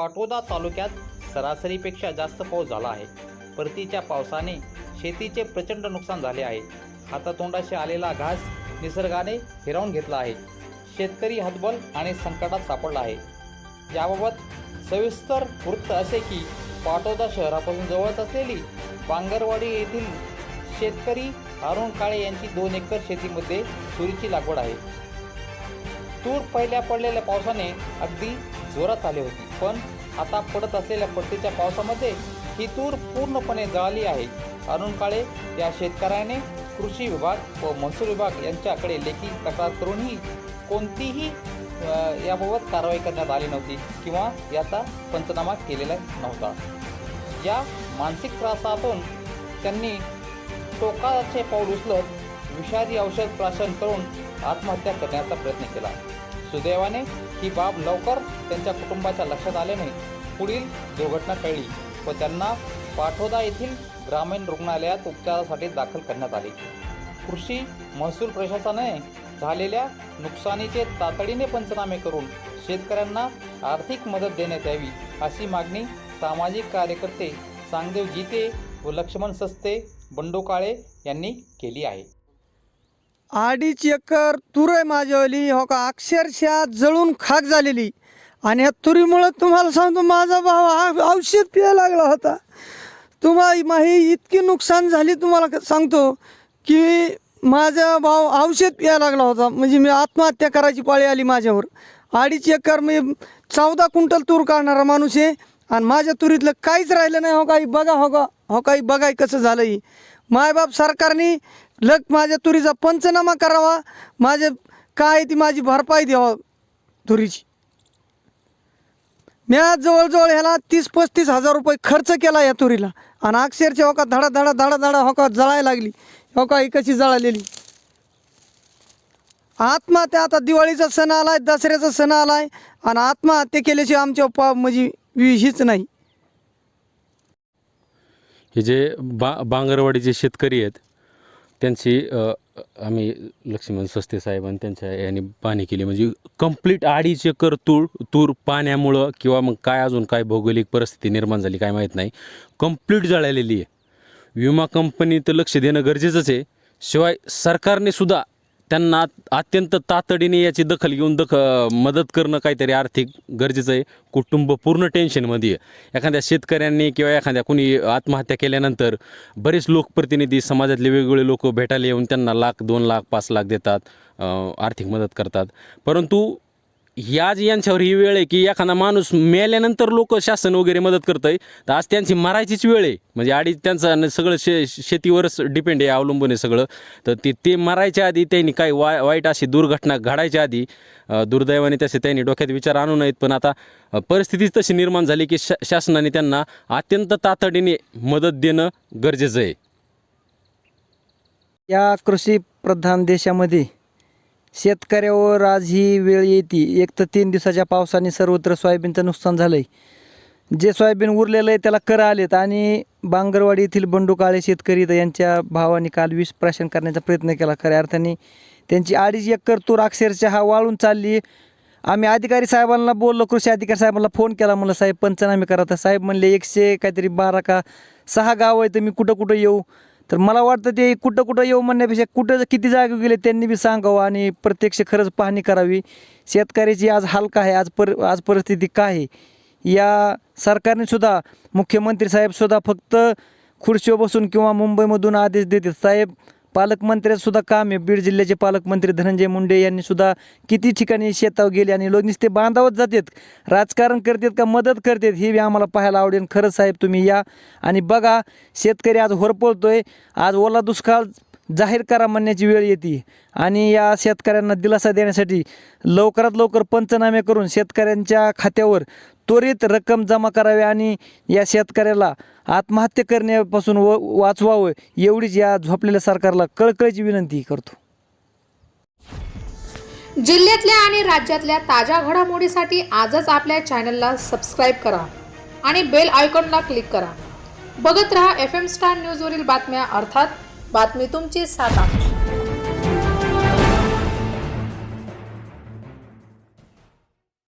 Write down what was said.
पाटोदा तालुक्यात सरासरीपेक्षा जास्त पाऊस झाला आहे. परतीच्या पावसाने शेतीचे प्रचंड नुकसान झाले आहे. हातातोंडाशी आलेला घास निसर्गाने हिरावून घेतला आहे. शेतकरी हतबल आणि संकटात सापडला आहे. याबाबत सविस्तर वृत्त असे की पाटोदा शहरापासून जवळच असलेली बांगरवाडी येथील शेतकरी अरुण काळे यांची दोन एकर शेतीमध्ये तुरीची लागवड आहे. तूर पहिल्या पडलेल्या पावसाने अगदी जोरात आले होती. पण आता पडत असलेल्या परतीच्या पावसामध्ये ही तूर पूर्णपणे जळाली आहे. अरुण काळे या शेतकऱ्याने कृषी विभाग व महसूल विभाग यांच्याकडे लेखी तक्रार करूनही कोणतीही याबाबत कारवाई करण्यात आली नव्हती किंवा याचा पंचनामा केलेला नव्हता. या मानसिक त्रासातून त्यांनी टोकाचे पाऊल उचलत विषारी औषध प्राशन करून आत्महत्या करण्याचा प्रयत्न केला. सुदैवाने ही बाब लवकर त्यांच्या कुटुंबाच्या लक्षात आल्याने पुढील दुर्घटना कळली व त्यांना पाठोदा येथील ग्रामीण रुग्णालयात उपचारासाठी दाखल करण्यात आले. कृषी महसूल प्रशासनाने झालेल्या नुकसानीचे तातडीने पंचनामे करून शेतकऱ्यांना आर्थिक मदत देण्यात यावी अशी मागणी सामाजिक कार्यकर्ते सांगदेव गीते व लक्ष्मण सस्ते बंडू काळे यांनी केली आहे. अडीच एकर तुरय माझ्यावली हो का अक्षरशः जळून खाक झालेली. आणि या तुरीमुळं तुम्हाला सांगतो माझा भाव औषध प्यायला लागला होता. तुम्हाला माही इतकी नुकसान झाली तुम्हाला क- सांगतो की माझा भाव औषध प्यायला लागला होता. म्हणजे मी आत्महत्या करायची पाळी आली माझ्यावर. अडीच एकर मी चौदा क्विंटल तूर काढणारा माणूस आहे. आणि माझ्या तुरीतलं काहीच राहिलं नाही. हो काही बघा हो का हो काही बघाय कसं झालं ही. मायबाप सरकारने लग माझ्या तुरीचा पंचनामा करावा. माझे काय ती माझी भरपाई द्यावा तुरीची. मी आज जवळजवळ ह्याला तीस पस्तीस हजार रुपये खर्च केला या तुरीला. आणि अक्षरच्या होका धडा धडा धडा धडा होका जळायला लागली. हो का ही कशी जळालेली. आत्महत्या आता दिवाळीचा सण आलाय दसऱ्याचा सण आलाय आणि आत्महत्या केल्याशिवाय आमच्या पा म्हणजे हीच नाही. हे जे बा बांगरवाडीचे शेतकरी आहेत त्यांची आम्ही लक्ष्मण सस्ते साहेबांनी त्यांच्या याने पाणी केली. म्हणजे कंप्लीट आडीचे एकर तूर तूर पाण्यामुळं किंवा मग काय अजून काय भौगोलिक परिस्थिती निर्माण झाली काय माहीत नाही. कंप्लीट जळालेली आहे. विमा कंपनी तर लक्ष देणं गरजेचंच आहे. शिवाय सरकारने सुद्धा त्यांना अत्यंत तातडीने याची दखल घेऊन दख मदत करणं काहीतरी आर्थिक गरजेचं आहे. कुटुंब पूर्ण टेन्शनमध्ये आहे. एखाद्या शेतकऱ्यांनी किंवा एखाद्या कोणी आत्महत्या केल्यानंतर बरेच लोकप्रतिनिधी समाजातले वेगवेगळे लोक भेटायला येऊन त्यांना लाख दोन लाख पाच लाख देतात आर्थिक मदत करतात. परंतु याज यांच्यावर ही वेळ आहे की एखादा माणूस मेल्यानंतर लोक शासन वगैरे मदत करत आहे तर आज त्यांची मरायचीच वेळ आहे. म्हणजे आधी त्यांचं सगळं शे शेतीवरच डिपेंड आहे अवलंबून आहे सगळं. तर ते ते मरायच्या आधी त्यांनी काही वाय वाईट अशी दुर्घटना घडायच्या आधी दुर्दैवाने तसे त्यांनी डोक्यात विचार आणू नयेत. पण आता परिस्थितीच तशी निर्माण झाली की शा शासनाने त्यांना अत्यंत तातडीने मदत देणं गरजेचं आहे. या कृषी प्रधान देशामध्ये शेतकऱ्यावर आज ही वेळ येते. एक तर तीन दिवसाच्या पावसाने सर्वत्र सोयाबीनचं नुकसान झालं आहे जे सोयाबीन उरलेलं आहे त्याला कर आलेत. आणि बांगरवाडी येथील बंडू काळे शेतकरी तर यांच्या भावाने काल विष प्राशन करण्याचा प्रयत्न केला. खऱ्या अर्थाने त्यांची अडीच एकर तूर अक्षरशः हा वाळून चालली. आम्ही अधिकारी साहेबांना बोललो कृषी अधिकारी साहेबांना फोन केला. म्हणलं साहेब पंचनामे करा. तर साहेब म्हणले एकशे काहीतरी बारा का सहा गाव आहे तर मी कुठं कुठं येऊ? तर मला वाटतं ते कुठं कुठं येऊ म्हणण्यापेक्षा कुठं किती जागे गेले त्यांनी बी सांगावं आणि प्रत्यक्ष खरंच पाहणी करावी. शेतकऱ्याची आज हाल काय आहे आज पर आज परिस्थिती काय आहे? या सरकारने सुद्धा मुख्यमंत्री साहेबसुद्धा फक्त खुर्शीवर बसून किंवा मुंबईमधून आदेश देतात. साहेब पालकमंत्र्यासुद्धा काम आहे. बीड जिल्ह्याचे पालकमंत्री धनंजय मुंडे यांनी सुद्धा किती ठिकाणी शेतावर गेले आणि लोक नुसते बांधावत जातात. राजकारण करतात का मदत करतात हे बी आम्हाला पाहायला आवडेल. खरंच साहेब तुम्ही या. आणि बघा शेतकरी आज होरपळतोय. आज ओला दुष्काळ जाहीर करा म्हणण्याची वेळ येते. आणि या शेतकऱ्यांना दिलासा देण्यासाठी लवकरात लवकर पंचनामे करून शेतकऱ्यांच्या खात्यावर त्वरित रक्कम जमा करावी आणि या शेतकऱ्याला आत्महत्या करण्यापासून व वाचवावं एवढीच या झोपलेल्या सरकारला कळकळीची विनंती करतो. जिल्ह्यातल्या आणि राज्यातल्या ताज्या घडामोडीसाठी आजच आपल्या चॅनलला सबस्क्राईब करा आणि बेल आयकॉनला क्लिक करा. बघत रहा एफ एम स्टार न्यूजवरील बातम्या अर्थात बातमी तुमची सात आठ